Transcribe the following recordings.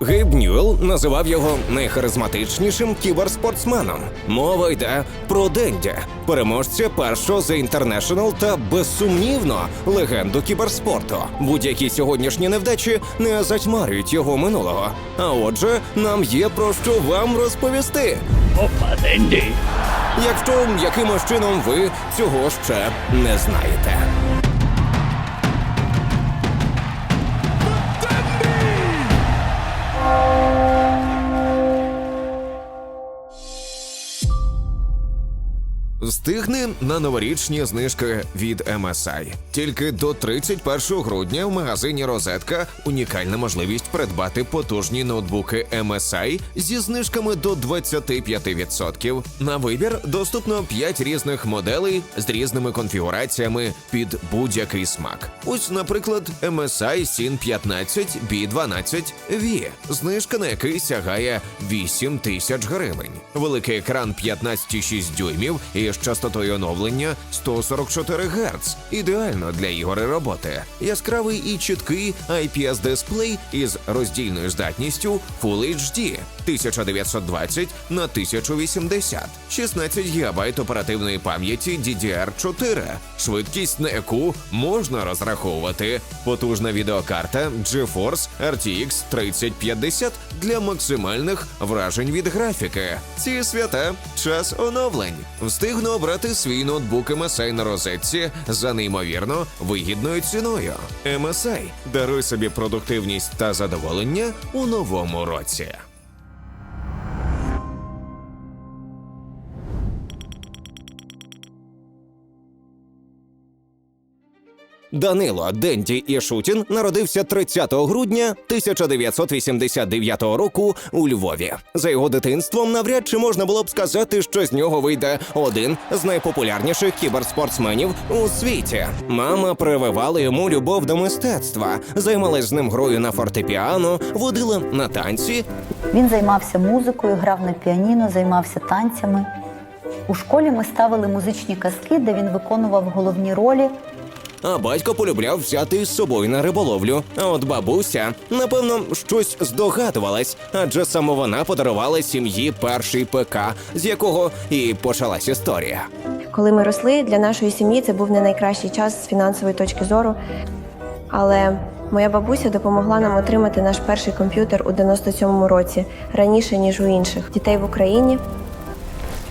Гейб Ньюелл називав його найхаризматичнішим кіберспортсменом. Мова йде про Денді, переможця першого The International та безсумнівно легенду кіберспорту. Будь-які сьогоднішні невдачі не затьмарюють його минулого. А отже, нам є про що вам розповісти. Опа, Денді. Якщо якимось чином ви цього ще не знаєте. Встигни на новорічні знижки від MSI. Тільки до 31 грудня в магазині Розетка унікальна можливість придбати потужні ноутбуки MSI зі знижками до 25%. На вибір доступно 5 різних моделей з різними конфігураціями під будь-який смак. Ось, наприклад, MSI Sin 15 B12 V, знижка на який сягає 8 тисяч гривень. Великий екран 15,6 дюймів із частотою оновлення 144 Гц. Ідеально для ігор і роботи. Яскравий і чіткий IPS дисплей із роздільною здатністю Full HD 1920 на 1080, 16 ГБ оперативної пам'яті DDR4, швидкість на яку можна розраховувати, потужна відеокарта GeForce RTX 3050 для максимальних вражень від графіки. Ці свята час оновлень. Встигну обрати свій ноутбук MSI на розетці за неймовірно вигідною ціною. MSI – даруй собі продуктивність та задоволення у новому році. Данило Денді Ішутін народився 30 грудня 1989 року у Львові. За його дитинством навряд чи можна було б сказати, що з нього вийде один з найпопулярніших кіберспортсменів у світі. Мама прививала йому любов до мистецтва, займалась з ним грою на фортепіано, водила на танці Він займався музикою, грав на піаніно, займався танцями. У школі ми ставили музичні казки, де він виконував головні ролі. А батько полюбляв взяти з собою на риболовлю. А от бабуся, напевно, щось здогадувалась, адже саме вона подарувала сім'ї перший ПК, з якого і почалась історія. Коли ми росли, для нашої сім'ї це був не найкращий час з фінансової точки зору. Але моя бабуся допомогла нам отримати наш перший комп'ютер у 97-му році, раніше ніж у інших дітей в Україні.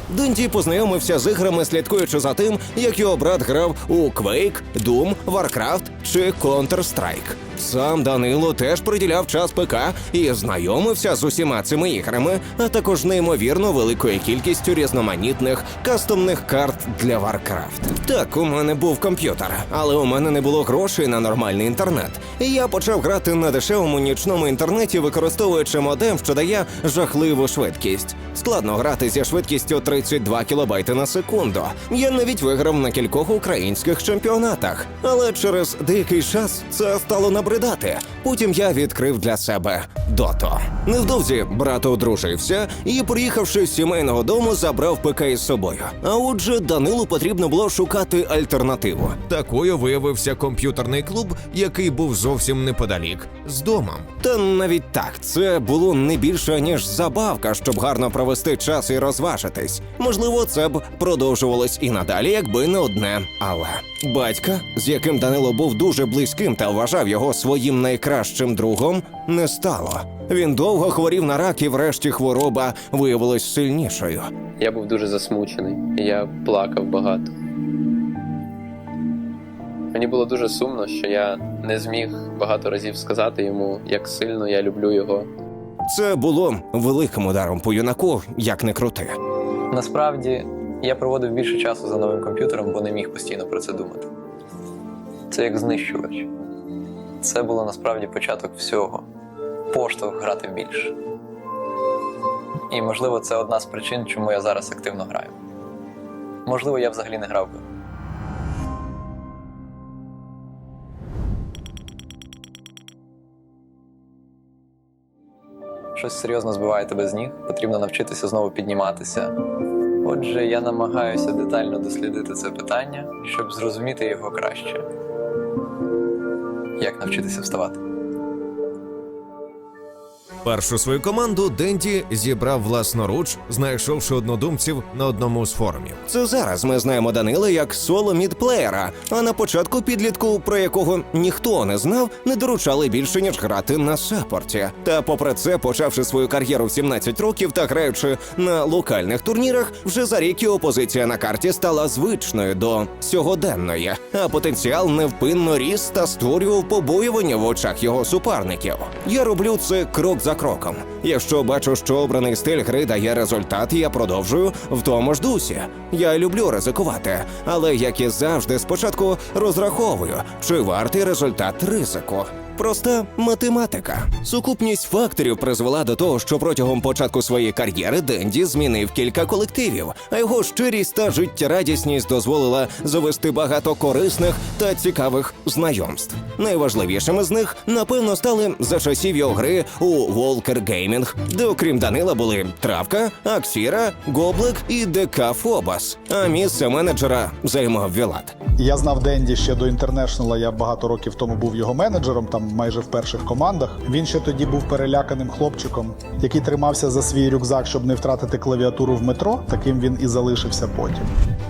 Денді познайомився з іграми, слідкуючи за тим, як його брат грав у Quake, Doom, Warcraft чи Counter-Strike. Сам Данило теж приділяв час ПК і знайомився з усіма цими іграми, а також неймовірно великою кількістю різноманітних кастомних карт для Warcraft. Так, у мене був комп'ютер, але у мене не було грошей на нормальний інтернет. І я почав грати на дешевому нічному інтернеті, використовуючи модем, що дає жахливу швидкість. Складно грати зі швидкістю 32 кілобайти на секунду. Я навіть виграв на кількох українських чемпіонатах. Але через деякий час це стало набридати. Потім я відкрив для себе дото. Невдовзі брат одружився і, приїхавши з сімейного дому, забрав ПК із собою. А отже, Данилу потрібно було шукати альтернативу. Такою виявився комп'ютерний клуб, який був зовсім неподалік з домом. Та навіть так, це було не більше ніж забавка, щоб гарно провести час і розважитись. Можливо, це б продовжувалось і надалі, якби не одне. Але батька, з яким Данило був дуже близьким та вважав його своїм найкращим другом, не стало. Він довго хворів на рак, і врешті хвороба виявилась сильнішою. Я був дуже засмучений, я плакав багато. Мені було дуже сумно, що я не зміг багато разів сказати йому, як сильно я люблю його. Це було великим ударом по юнаку, як не крути. Насправді, я проводив більше часу за новим комп'ютером, бо не міг постійно про це думати. Це як знищувач. Це було насправді початок всього. Поштовх грати більше. І, можливо, це одна з причин, чому я зараз активно граю. Можливо, я взагалі не грав би. Щось серйозно збиває тебе з ніг, потрібно навчитися знову підніматися. Отже, я намагаюся детально дослідити це питання, щоб зрозуміти його краще. Як навчитися вставати? Першу свою команду Денді зібрав власноруч, знайшовши однодумців на одному з форумів. Це зараз ми знаємо Данила як соло мідплеєра, а на початку підлітку, про якого ніхто не знав, не доручали більше ніж грати на саппорті. Та попри це, почавши свою кар'єру в 17 років та граючи на локальних турнірах, вже за рік його позиція на карті стала звичною до сьогоденної, а потенціал невпинно ріс та створював побоювання в очах його суперників. Я роблю це крок за кроком. Якщо бачу, що обраний стиль гри дає результат, я продовжую в тому ж дусі. Я люблю ризикувати, але як і завжди, спочатку розраховую, чи вартий результат ризику. Проста математика. Сукупність факторів призвела до того, що протягом початку своєї кар'єри Денді змінив кілька колективів, а його щирість та життєрадісність дозволила завести багато корисних та цікавих знайомств. Найважливішими з них, напевно, стали за часів його гри у Волкер Геймінг, де окрім Данила були Травка, Аксіра, Гоблик і ДК Фобас. А місце менеджера займав Вілат. Я знав Денді ще до інтернешнала. Я багато років тому був його менеджером, там майже в перших командах. Він ще тоді був переляканим хлопчиком, який тримався за свій рюкзак, щоб не втратити клавіатуру в метро. Таким він і залишився потім.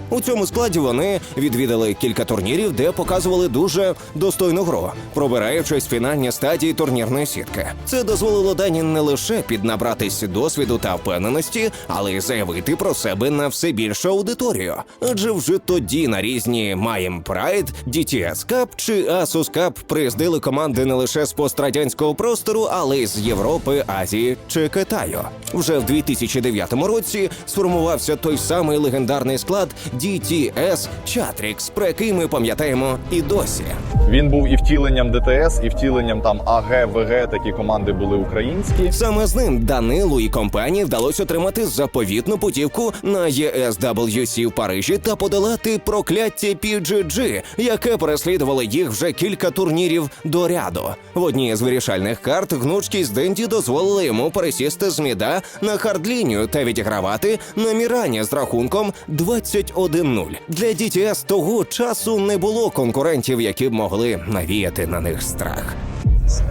У цьому складі вони відвідали кілька турнірів, де показували дуже достойну гру, пробираючись в фінальні стадії турнірної сітки. Це дозволило Дані не лише піднабратись досвіду та впевненості, але й заявити про себе на все більшу аудиторію. Адже вже тоді на різні Маєм Прайд, DTS Cup чи Asus Cup приїздили команди не лише з пострадянського простору, але й з Європи, Азії чи Китаю. Вже в 2009 році сформувався той самий легендарний склад DTS Chatrix, про який ми пам'ятаємо і досі. Він був і втіленням ДТС, і втіленням там АГ, ВГ, такі команди були українські. Саме з ним Данилу і компанії вдалося отримати заповітну путівку на ESWC в Парижі та подолати прокляття PGG, яке переслідувало їх вже кілька турнірів до ряду. В одній з вирішальних карт гнучкість Денді дозволила йому пересісти з міда на хардлінію та відігравати на Мірані з рахунком 21-0. Для DTS того часу не було конкурентів, які б могли навіяти на них страх.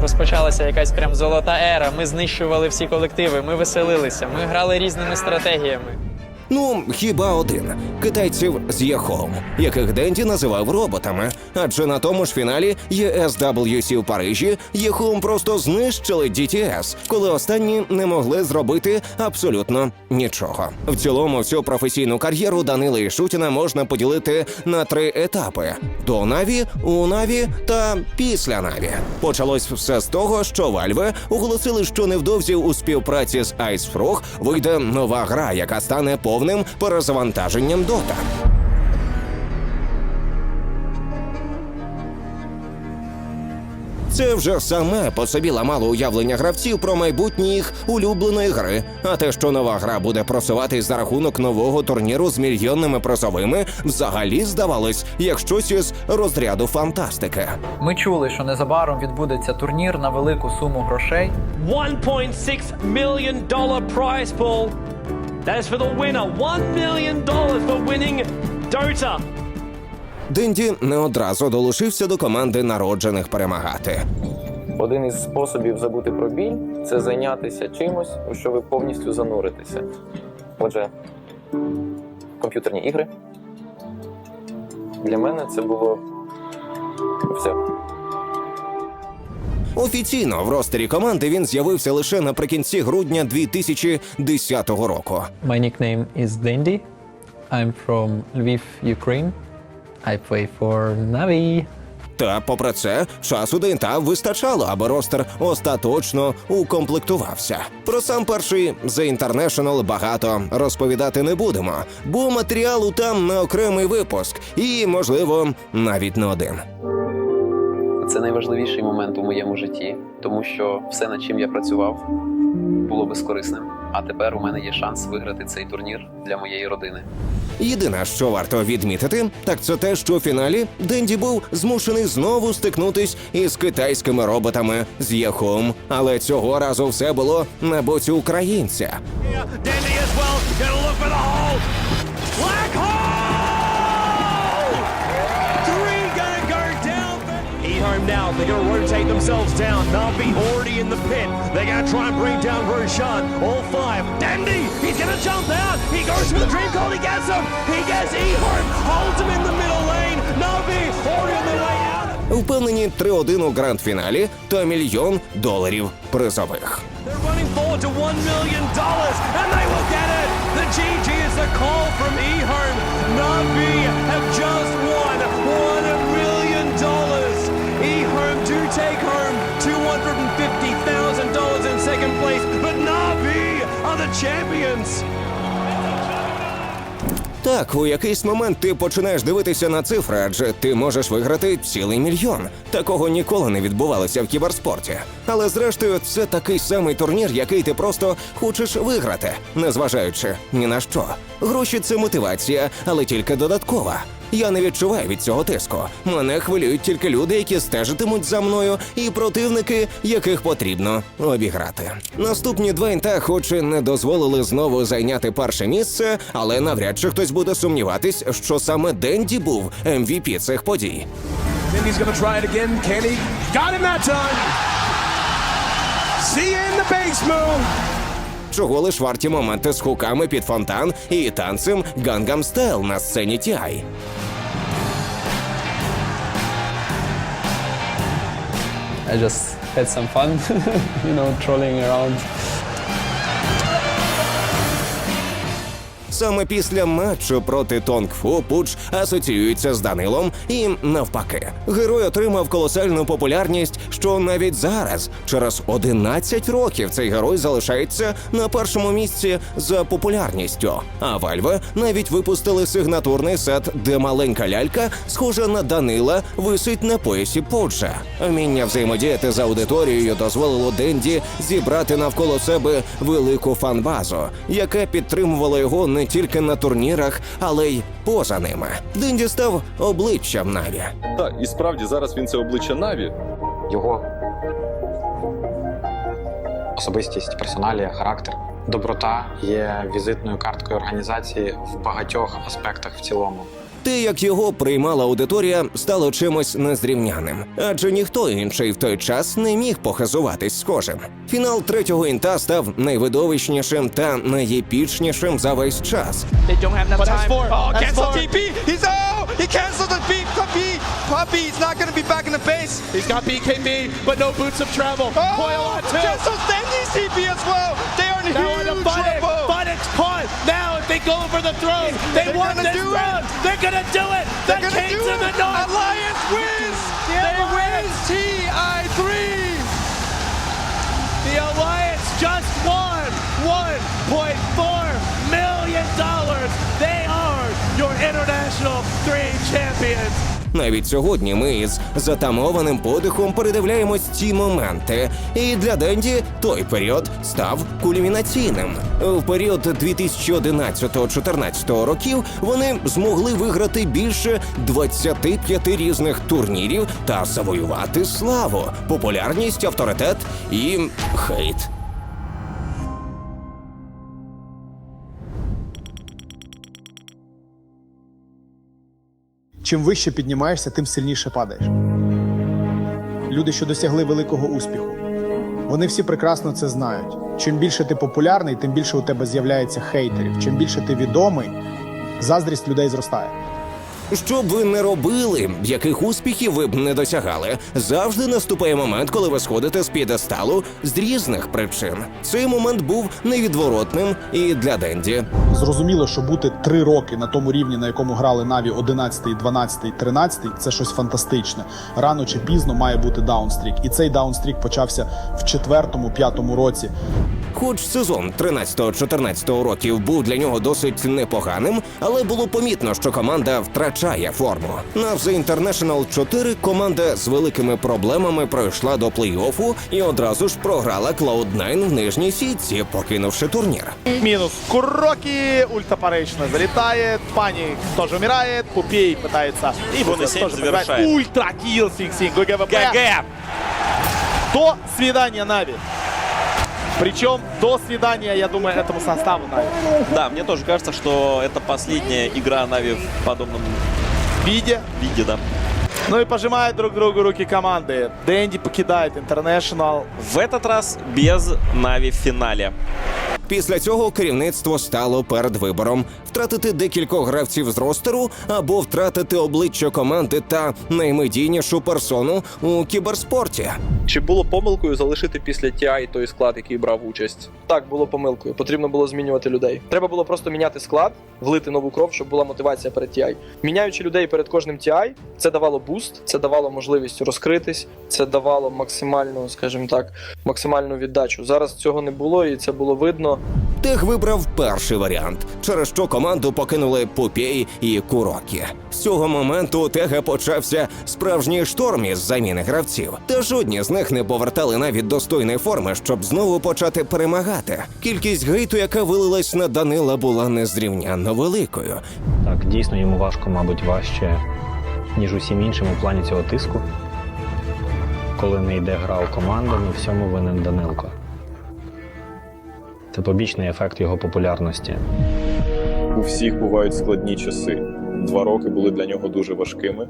Розпочалася якась прям золота ера. Ми знищували всі колективи, ми веселилися, ми грали різними стратегіями. Ну, хіба один китайців з Єхом, яких Денді називав роботами. Адже на тому ж фіналі ESWC в Парижі Єхом просто знищили DTS, коли останні не могли зробити абсолютно нічого. В цілому, всю професійну кар'єру Данила Шутіна можна поділити на три етапи: до Наві, у Наві та після Наві. Почалось все з того, що Вальве оголосили, що невдовзі у співпраці з Ice Frog вийде нова гра, яка стане повним перезавантаженням Дота. Це вже саме по собі ламало уявлення гравців про майбутнє їх улюбленої гри. А те, що нова гра буде просуватись за рахунок нового турніру з мільйонними призовими, взагалі здавалось як щось із розряду фантастики. Ми чули, що незабаром відбудеться турнір на велику суму грошей. $1.6 million prize pool. That is for the winner. $1 million for winning Dota. Денді не одразу долучився до команди народжених перемагати. Один із способів забути про біль це зайнятися чимось, у що ви повністю зануритеся. Отже, комп'ютерні ігри. Для мене це було все. Офіційно в ростері команди він з'явився лише наприкінці грудня 2010 року. My nickname is Dendi. I'm from Lviv, Ukraine. I play for Navi. Та, попри це, часу до інта вистачало, аби ростер остаточно укомплектувався. Про сам перший The International багато розповідати не будемо, бо матеріалу там на окремий випуск, і, можливо, навіть не один. Це найважливіший момент у моєму житті, тому що все, над чим я працював, було безкорисним. А тепер у мене є шанс виграти цей турнір для моєї родини. Єдине, що варто відмітити, так це те, що у фіналі Денді був змушений знову стикнутись із китайськими роботами з Єхом. Але цього разу все було на боці українця. Dandy time now. They're going to rotate themselves down. Navi already in the pit. They're going to try and bring down Roshan. All five. Dandy, he's going to jump out. He goes for the dream call. He gets him. He gets Ehart. Holds him in the middle lane. Navi already on their way out. Впевнені 3-1 у гранд-фіналі та мільйон доларів призових. They're running forward to $1 million, and they will get it. The champions. Так, у якийсь момент ти починаєш дивитися на цифри, адже ти можеш виграти цілий мільйон. Такого ніколи не відбувалося в кіберспорті. Але зрештою, це такий самий турнір, який ти просто хочеш виграти, незважаючи ні на що. Гроші це мотивація, але тільки додаткова. Я не відчуваю від цього тиску. Мене хвилюють тільки люди, які стежитимуть за мною, і противники, яких потрібно обіграти. Наступні два інта, хоч і не дозволили знову зайняти перше місце, але навряд чи хтось буде сумніватись, що саме Денді був MVP цих подій. Going to try it again. Can he? Got him that time. See you in the base move. Чого лиш варті моменти з хуками під фонтан і танцем Gangnam Style на сцені TI. I just had some fun, you know, trolling around. Саме після матчу проти Тонгфу Пуч асоціюється з Данилом і навпаки. Герой отримав колосальну популярність, що навіть зараз, через 11 років, цей герой залишається на першому місці за популярністю. А Valve навіть випустили сигнатурний сет, де маленька лялька, схожа на Данила, висить на поясі Пуджа. Вміння взаємодіяти з аудиторією дозволило Денді зібрати навколо себе велику фанбазу, яка підтримувала його не тільки на турнірах, але й поза ними. Динді став обличчям Наві. Так, і справді зараз він це обличчя Наві. його особистість, персоналія, характер. Доброта є візитною карткою організації в багатьох аспектах в цілому. Те, як його приймала аудиторія, стало чимось незрівняним, адже ніхто інший в той час не міг похизуватись схожим. Фінал третього інта став найвидовищнішим та найепічнішим за весь час. Oh. Puppy. He's not going to be back in the base. He's got BKB, but no boots of travel. Coil on two. Cancels Denji's TP as well. They are in now huge trouble. It's caught. Now if they go for the throw, they want this round. They're going to do it. The Kings of the North. Alliance wins. they win TI3. The Alliance just won $1.4 million. They are your international three champions. Навіть сьогодні ми із затамованим подихом передивляємось ці моменти. І для Денді той період став кульмінаційним. В період 2011-14 років вони змогли виграти більше 25 різних турнірів та завоювати славу, популярність, авторитет і хейт. Чим вище піднімаєшся, тим сильніше падаєш. Люди, що досягли великого успіху, вони всі прекрасно це знають. Чим більше ти популярний, тим більше у тебе з'являється хейтерів. Чим більше ти відомий, заздрість людей зростає. Що б ви не робили, яких успіхів ви б не досягали, завжди наступає момент, коли ви сходите з п'єдесталу з різних причин. Цей момент був невідворотним і для Денді. Зрозуміло, що бути три роки на тому рівні, на якому грали Наві 11, 12, 13, це щось фантастичне. Рано чи пізно має бути даунстрік. І цей даунстрік почався в четвертому, п'ятому році. Хоч сезон 13-14 років був для нього досить непоганим, але було помітно, що команда втрачає форму. На The International 4 команда з великими проблемами пройшла до плей-оффу і одразу ж програла Cloud9 в нижній сітці, покинувши турнір. Минус Куроки, ультапаречно залетает, Паник тоже умирает, Пупей пытается и Бонус семь завершает. Ультра килл фиксинг ГГВП. До свидания, Нави. Причем до свидания, я думаю, этому составу Нави. Да, мне тоже кажется, что это последняя игра Нави в подобном Виде, виде, да. Ну и пожимают друг другу руки команды. Дэнди покидает Интернешнл. В этот раз без Нави в финале. Після цього керівництво стало перед вибором втратити декількох гравців з ростеру або втратити обличчя команди та наймедійнішу персону у кіберспорті. Чи було помилкою залишити після TI той склад, який брав участь? Так, було помилкою. Потрібно було змінювати людей. Треба було просто міняти склад, влити нову кров, щоб була мотивація перед TI. Міняючи людей перед кожним TI, це давало буст, це давало можливість розкритись, це давало максимальну, скажімо так, максимальну віддачу. Зараз цього не було, і це було видно. Тех вибрав перший варіант, через що команду покинули Пупєй і Курокі. З цього моменту у Тега почався справжній шторм із заміни гравців. Та жодні з них не повертали навіть достойної форми, щоб знову почати перемагати. Кількість гейту, яка вилилась на Данила, була незрівнянно великою. Так, дійсно йому важко, мабуть, важче, ніж усім іншим у плані цього тиску. Коли не йде гра у команду, на всьому винен Данилко. Це побічний ефект його популярності. У всіх бувають складні часи. Два роки були для нього дуже важкими.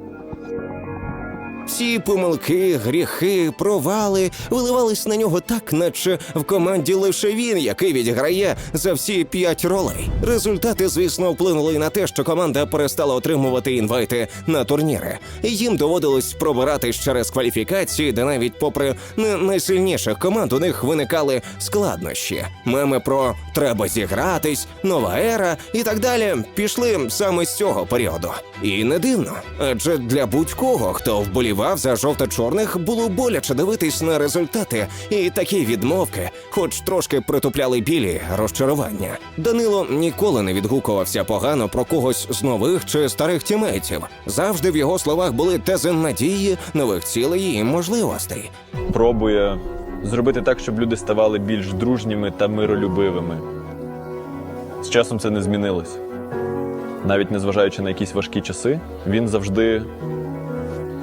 Всі помилки, гріхи, провали виливались на нього так, наче в команді лише він, який відіграє за всі п'ять ролей. Результати, звісно, вплинули на те, що команда перестала отримувати інвайти на турніри. Їм доводилось пробиратись через кваліфікації, де навіть попри не найсильніших команд у них виникали складнощі. Меми про треба зігратись, нова ера і так далі пішли саме з цього періоду. І не дивно, адже для будь-кого, хто вболівав за жовто-чорних, було боляче дивитись на результати, і такі відмовки, хоч трошки притупляли білі розчарування. Данило ніколи не відгукувався погано про когось з нових чи старих тімейтів. Завжди в його словах були тези надії, нових цілей і можливостей. Пробує зробити так, щоб люди ставали більш дружніми та миролюбивими. З часом це не змінилось. Навіть незважаючи на якісь важкі часи, він завжди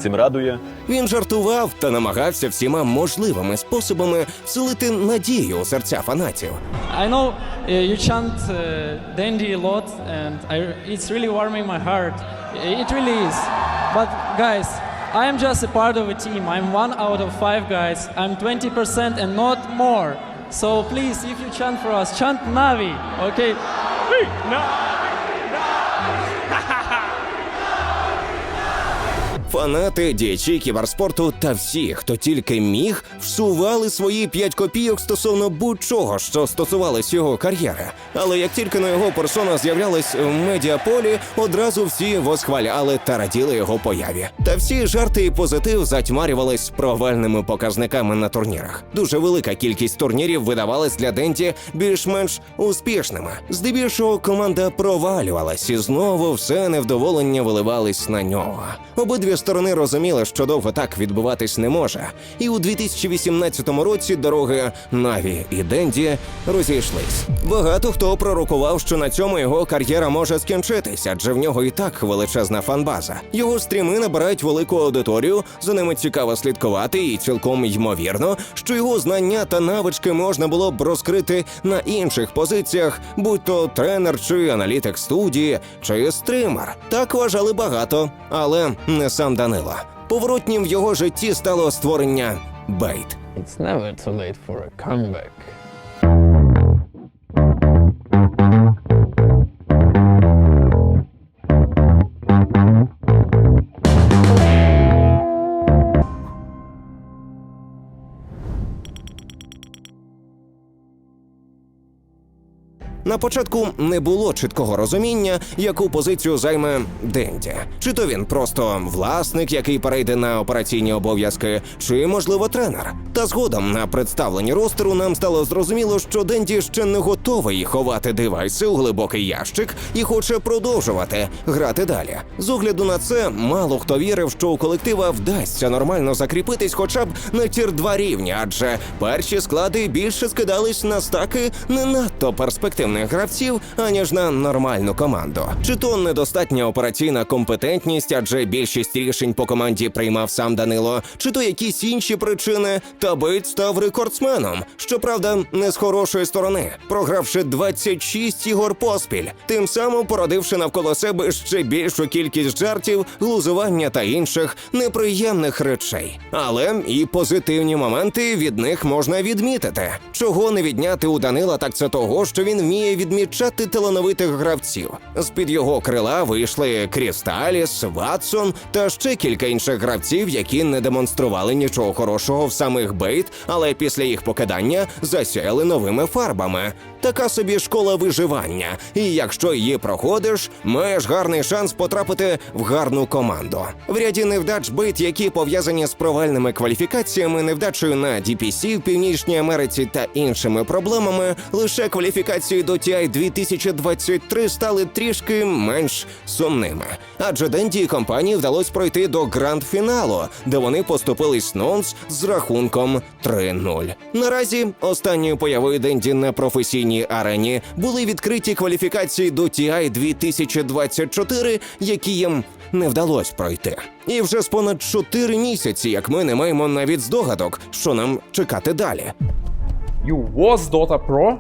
цим радує. Він жартував та намагався всіма можливими способами вселити надію у серця фанатів. I know uh, you chant uh, Dandy a lot, and I, it's really warming my heart. It really is. But guys, I am just a part of a team. I'm one out of five guys. I'm 20% and not more. So please, if you chant for us, chant Navi, okay? Фанати, діячі кіберспорту та всі, хто тільки міг, всували свої п'ять копійок стосовно будь-чого, що стосувалось його кар'єри. Але як тільки на його персона з'являлась в медіаполі, одразу всі восхваляли та раділи його появі. Та всі жарти і позитив затьмарювались провальними показниками на турнірах. Дуже велика кількість турнірів видавалась для Денті більш-менш успішними. Здебільшого команда провалювалась, і знову все невдоволення виливались на нього. Обидві сторони розуміли, що довго так відбуватись не може. І у 2018 році дороги Наві і Денді розійшлись. Багато хто пророкував, що на цьому його кар'єра може скінчитись, адже в нього і так величезна фанбаза. Його стріми набирають велику аудиторію, за ними цікаво слідкувати, і цілком ймовірно, що його знання та навички можна було б розкрити на інших позиціях, будь то тренер чи аналітик студії, чи стример. Так вважали багато, але не сам Данило. Поворотнім в його житті стало створення Бейт. It's never too late for a comeback. На початку не було чіткого розуміння, яку позицію займе Денді. Чи то він просто власник, який перейде на операційні обов'язки, чи можливо тренер. Та згодом на представленні ростеру нам стало зрозуміло, що Денді ще не готовий ховати девайси у глибокий ящик і хоче продовжувати грати далі. З огляду на це, мало хто вірив, що у колектива вдасться нормально закріпитись, хоча б на тір 2 рівні, адже перші склади більше скидались на стаки не надто перспективних гравців, аніж на нормальну команду. Чи то недостатня операційна компетентність, адже більшість рішень по команді приймав сам Данило, чи то якісь інші причини. Та Бейт став рекордсменом. Щоправда, не з хорошої сторони, програвши 26 ігор поспіль, тим самим породивши навколо себе ще більшу кількість жартів, глузування та інших неприємних речей. Але і позитивні моменти від них можна відмітити. Чого не відняти у Данила, так це того, що він вміє відмічати талановитих гравців. З під його крила вийшли Крісталіс, Ватсон та ще кілька інших гравців, які не демонстрували нічого хорошого в самих бейт, але після їх покидання засяяли новими фарбами. Така собі школа виживання. І якщо її проходиш, маєш гарний шанс потрапити в гарну команду. В ряді невдач бит, які пов'язані з провальними кваліфікаціями, невдачею на DPC в Північній Америці та іншими проблемами, лише кваліфікації до TI 2023 стали трішки менш сумними. Адже Денді і компанії вдалося пройти до гранд-фіналу, де вони поступились Нонс з рахунком 3-0. Наразі останньою появою Денді на професійній арені були відкриті кваліфікації до TI 2024, які їм не вдалося пройти. І вже з понад 4 місяці, як ми не маємо навіть здогадок, що нам чекати далі. You was Dota Pro?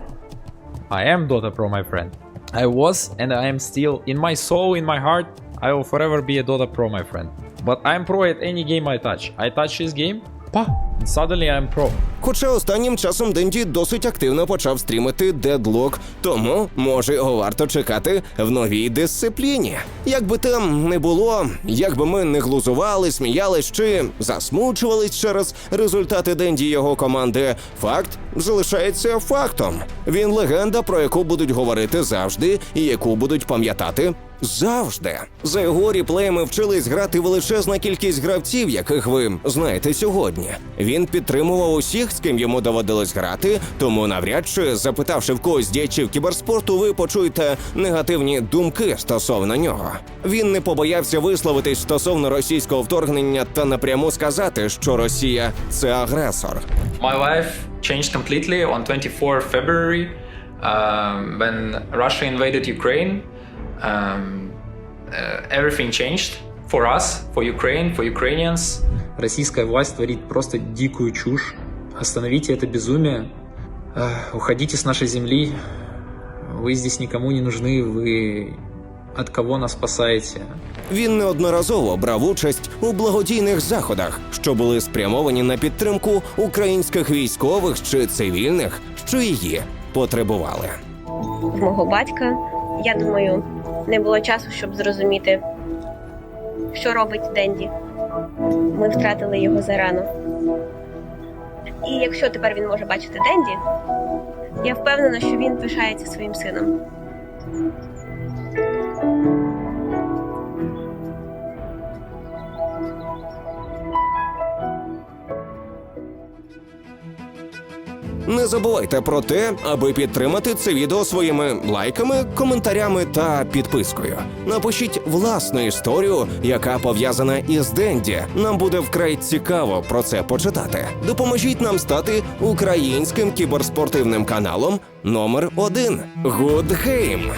I am Dota Pro, my friend. I was and I am still in my soul, in my heart. I will forever be a Dota Pro, my friend. But I'm pro at any game I touch. I touch this game, pa, suddenly I'm pro. Хоча останнім часом Денді досить активно почав стрімити Deadlock, тому може його варто чекати в новій дисципліні. Як би там не було, як би ми не глузували, сміялись чи засмучувались через результати Денді його команди, факт залишається фактом. Він легенда, про яку будуть говорити завжди, і яку будуть пам'ятати Завжди за його ріплеями вчились грати величезна кількість гравців, яких ви знаєте сьогодні. Він підтримував усіх, з ким йому доводилось грати. Тому, навряд чи запитавши в когось діячів кіберспорту, ви почуєте негативні думки стосовно нього. Він не побоявся висловитись стосовно російського вторгнення та напряму сказати, що Росія це агресор. My life changed completely on 24 February um, when Russia invaded Ukraine. Um, uh, everything changed for us, for Ukraine, for Ukrainians. Российская власть творит просто дикую чушь. Остановите это безумие. Эх, Уходите с нашей земли. Вы здесь никому не нужны. Вы от кого нас спасаете? Він неодноразово брав участь у благодійних заходах, що були спрямовані на підтримку українських військових чи цивільних, що її потребували. Мого батька, я думаю, не було часу, щоб зрозуміти, що робить Денді. Ми втратили його зарано. І якщо тепер він може бачити Денді, я впевнена, що він пишається своїм сином. Не забувайте про те, аби підтримати це відео своїми лайками, коментарями та підпискою. Напишіть власну історію, яка пов'язана із Денді. Нам буде вкрай цікаво про це почитати. Допоможіть нам стати українським кіберспортивним каналом номер один Good Game.